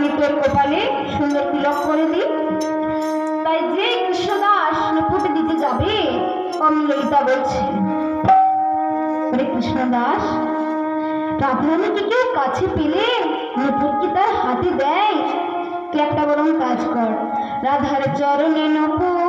আমি তোর কপালে সুন্দর তিলক করে দিই তাই যে কৃষ্ণদাস নুপুট দিতে যাবে অমনি ললিতা বলছে আরে কৃষ্ণদাস, রাধারানীকে কেউ কাছে পেলে নুপুর কি তার হাতে দেয়? তুই একটা বরং কাজ কর, রাধার চরণে নপুর